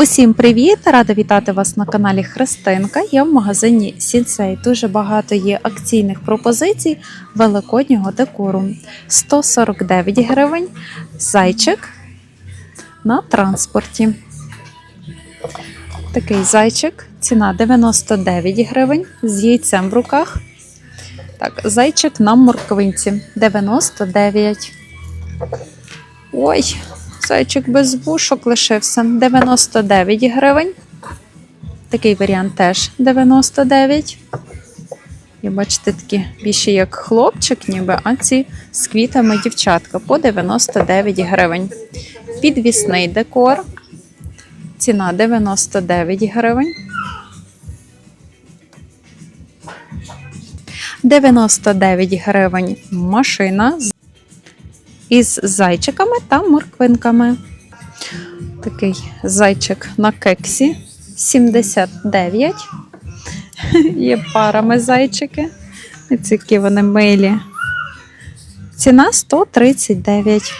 Усім привіт! Рада вітати вас на каналі Христинка. Я в магазині Сінсей. Дуже багато є акційних пропозицій великоднього декору. 149 гривень зайчик на транспорті. Такий зайчик, ціна 99 гривень з яйцем в руках. Так, зайчик на морквинці 99. Ой, Зайчик без вушок лишився 99 гривень. Такий варіант теж 99. І бачите, такі більше як хлопчик, ніби, а ці з квітами дівчатка по 99 гривень. Підвісний декор. Ціна 99 гривень. 99 гривень машина із зайчиками та морквинками. Такий зайчик на кексі 79. Є парами зайчики. Ось які вони милі. Ціна 139.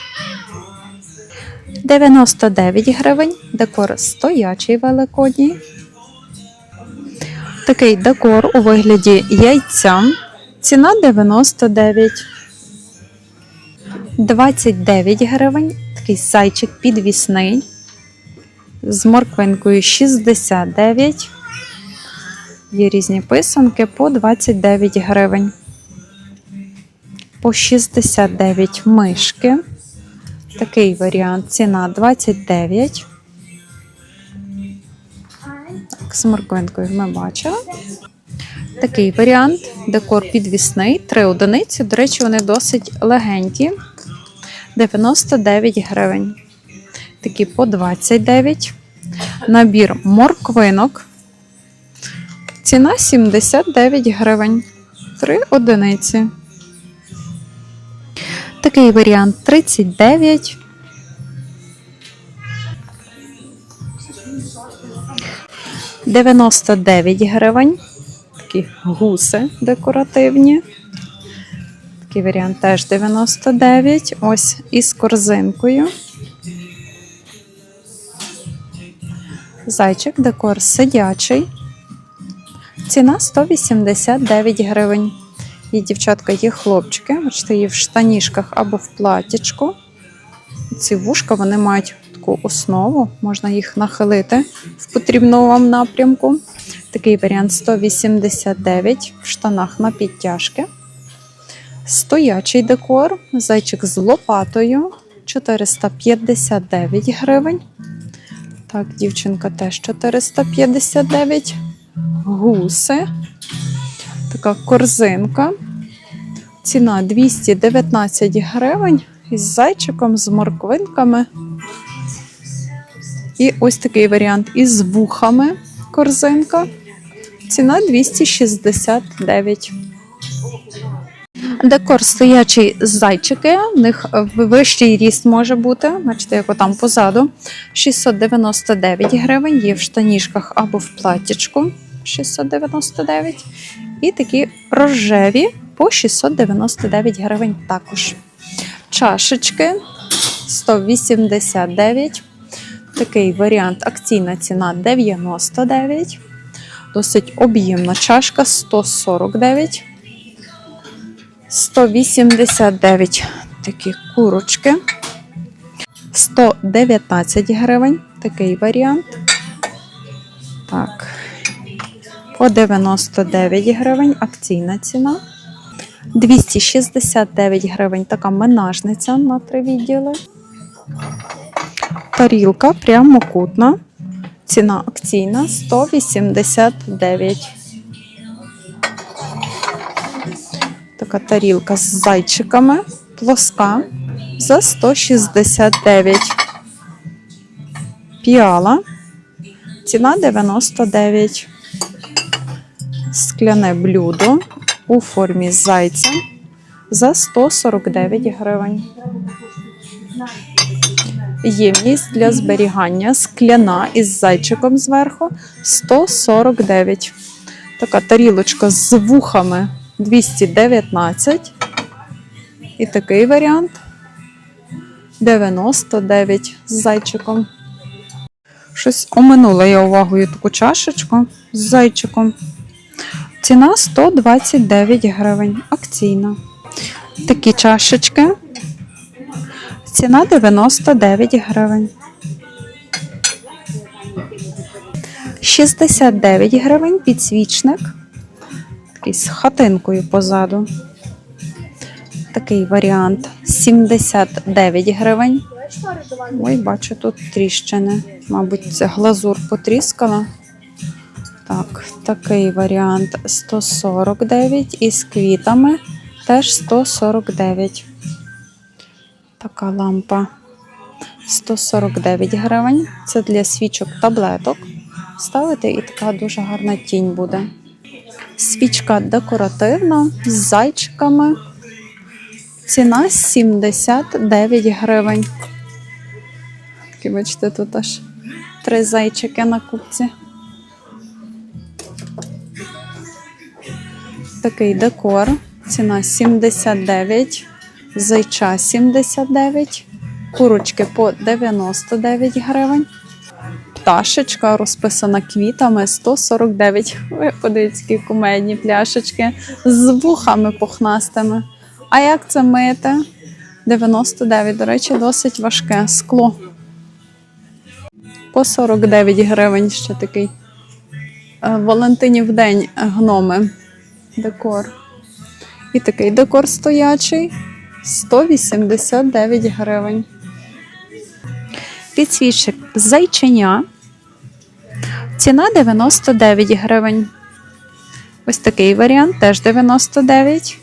99 гривень. Декор стоячий великодній. Такий декор у вигляді яйця. Ціна 99. 29 гривень. Такий зайчик підвісний. З морквинкою 69. Є різні писанки по 29 гривень. По 69 мишки. Такий варіант. Ціна 29. Так, з морквинкою ми бачили. Такий варіант. Декор підвісний. Три одиниці. До речі, вони досить легенькі. 99 гривень. Такі по 29. Набір морквинок. Ціна 79 гривень. Три одиниці. Такий варіант 39. Дев'яносто дев'ять гривень. Такі гуси декоративні. Такий варіант теж 99. Ось із корзинкою. Зайчик декор сидячий. Ціна 189 гривень. Є дівчатка, є хлопчики. Бачите, є в штанішках або в платічку. Ці вушка вони мають таку основу, можна їх нахилити в потрібному вам напрямку. Такий варіант 189 в штанах на підтяжки. Стоячий декор, зайчик з лопатою 459 гривень. Так, дівчинка теж 459. Гуси. Така корзинка. Ціна 219 гривень із зайчиком, з морквинками. І ось такий варіант із вухами корзинка. Ціна 269. Декор стоячий зайчики, в них вищий ріст може бути. Бачите, як отам позаду. 699 гривень, є в штанішках або в платтячку 699. І такі рожеві по 699 гривень також. Чашечки 189. Такий варіант акційна ціна 99. Досить об'ємна чашка 149. 189 такі курочки. 119 гривень. Такий варіант. Так. По 99 гривень акційна ціна. 269 гривень така менажниця на три відділи. Тарілка прямокутна. Ціна акційна 189. Така тарілка з зайчиками, плоска за 169. Піала. Ціна 99. Скляне блюдо у формі зайця за 149 гривень. Ємність для зберігання скляна із зайчиком зверху 149. Така тарілочка з вухами 219. І такий варіант 99 з зайчиком. Щось оминула я увагою таку чашечку з зайчиком. Ціна 129 гривень. Акційна. Такі чашечки. Ціна 99 гривень. 69 гривень підсвічник. Такий з хатинкою позаду. Такий варіант 79 гривень. Ой, бачу тут тріщини. Мабуть, це глазур потріскала. Так, такий варіант 149 і з квітами теж 149. Така лампа 149 гривень. Це для свічок таблеток. Ставити і така дуже гарна тінь буде. Свічка декоративна з зайчиками. Ціна 79 гривень. Такі, бачите, тут аж три зайчики на купці. Такий декор. Ціна 79, зайча 79, курочки по 99 гривень. Пташечка розписана квітами 149. Ви які кумедні пляшечки з вухами пухнастими. А як це мити? 99, до речі, досить важке скло. По 49 гривень ще такий. Е, Валентинів день гноми. Декор. І такий декор стоячий 189 гривень. Підсвічник зайченя. Ціна 99 гривень. Ось такий варіант теж 99.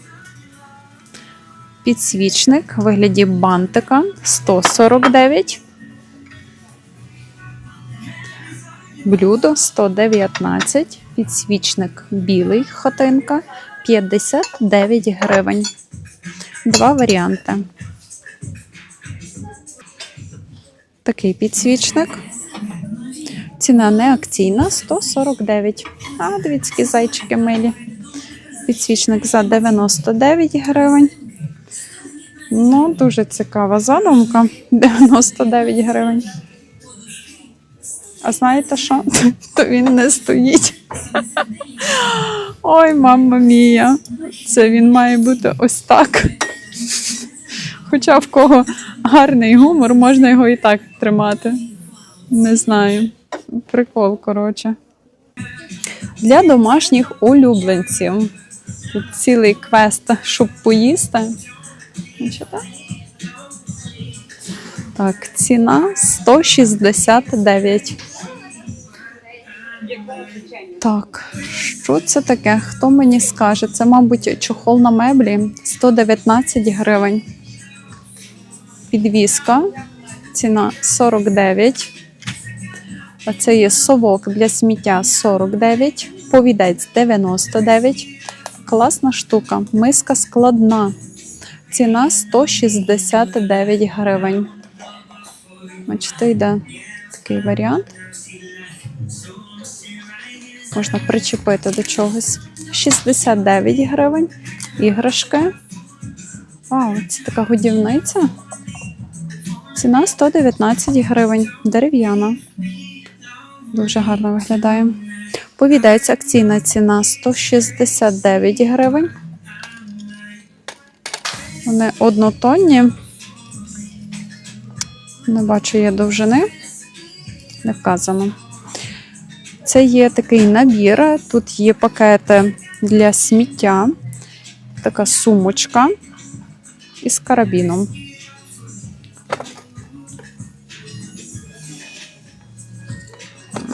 Підсвічник в вигляді бантика 149. Блюдо 119. Підсвічник білий хатинка 59 гривень. Два варіанти. Такий підсвічник. Ціна не акційна 149. А, дивіться, зайчики милі. Підсвічник за 99 гривень. Ну, дуже цікава задумка. 99 гривень. А знаєте що? То він не стоїть. Ой, мамма мія. Це він має бути ось так. Хоча в кого гарний гумор, можна його і так тримати. Не знаю. Прикол, коротше. Для домашніх улюбленців. Тут цілий квест, щоб поїсти. Так, ціна 169. Так, що це таке? Хто мені скаже? Це, мабуть, чохол на меблі 119 гривень. Підвіска. Ціна 49. Це є совок для сміття 49, повідець 99. Класна штука. Миска складна. Ціна 169 гривень. Бачите, йде такий варіант. Можна причепити до чогось. 69 гривень. Іграшки. Вау, це така годівниця. Ціна 119 гривень. Дерев'яна. Дуже гарно виглядає. Повідається акційна ціна 169 гривень. Вони однотонні. Не бачу є довжини. Не вказано. Це є такий набір. Тут є пакети для сміття, така сумочка із карабіном.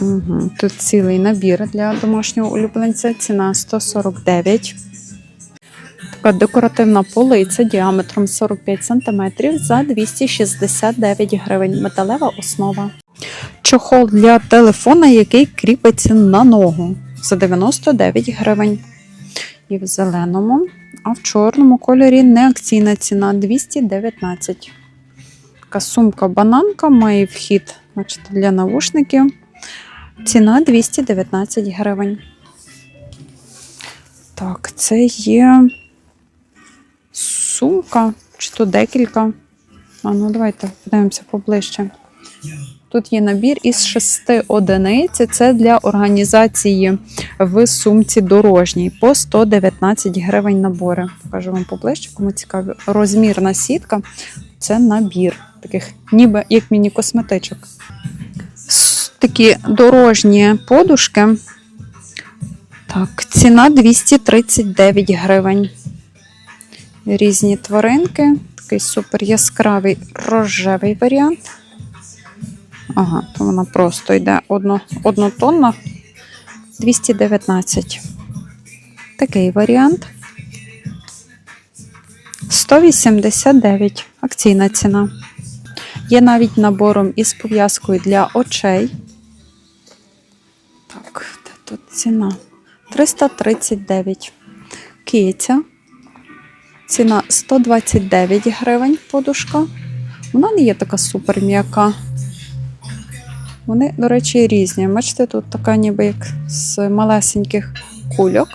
Угу. Тут цілий набір для домашнього улюбленця. Ціна 149. Така декоративна полиця діаметром 45 см за 269 гривень. Металева основа. Чохол для телефона, який кріпиться на ногу за 99 гривень. І в зеленому, а в чорному кольорі неакційна ціна 219. Така сумка-бананка має вхід бачите, для навушників. Ціна 219 гривень. Так, це є сумка, чи то декілька. А ну давайте подивимося поближче. Тут є набір із шести одиниць. Це для організації в сумці дорожній по 119 гривень набори. Покажу вам поближче, кому цікаві. Розмірна сітка це набір, таких ніби як міні-косметичок. Такі дорожні подушки. Так, ціна 239 гривень. Різні тваринки. Такий супер яскравий рожевий варіант. Ага, то вона просто йде одно, однотонна. 219. Такий варіант. 189. Акційна ціна. Є навіть набором із пов'язкою для очей. Тут ціна? 339. Киця. Ціна 129 гривень подушка. Вона не є така супер м'яка. Вони, до речі, різні. Бачите, тут така ніби як з малесеньких кульок.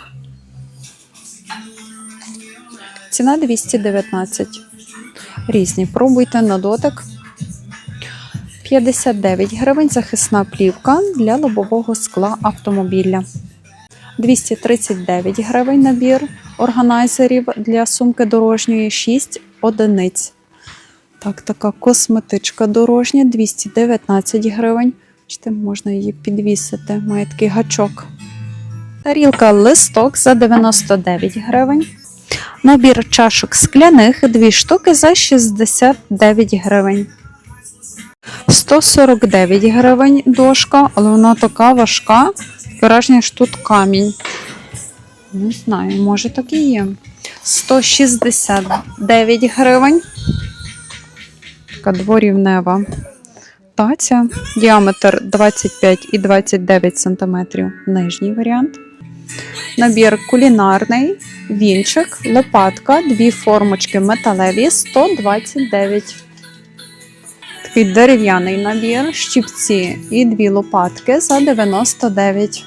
Ціна 219. Різні. Пробуйте на дотик. 59 гривень захисна плівка для лобового скла автомобіля. 239 гривень набір органайзерів для сумки дорожньої 6 одиниць. Так, така косметичка дорожня 219 гривень. Бачите, можна її підвісити. Має такий гачок. Тарілка листок за 99 гривень. Набір чашок скляних 2 штуки за 69 гривень. 149 гривень дошка, але вона така важка. Враження, що тут камінь. Не знаю, може так і є. 169 гривень. Така дворівнева таця. Діаметр 25 і 29 см. Нижній варіант. Набір кулінарний, вінчик, лопатка, дві формочки металеві 129. Такий дерев'яний набір, щіпці і дві лопатки за 99.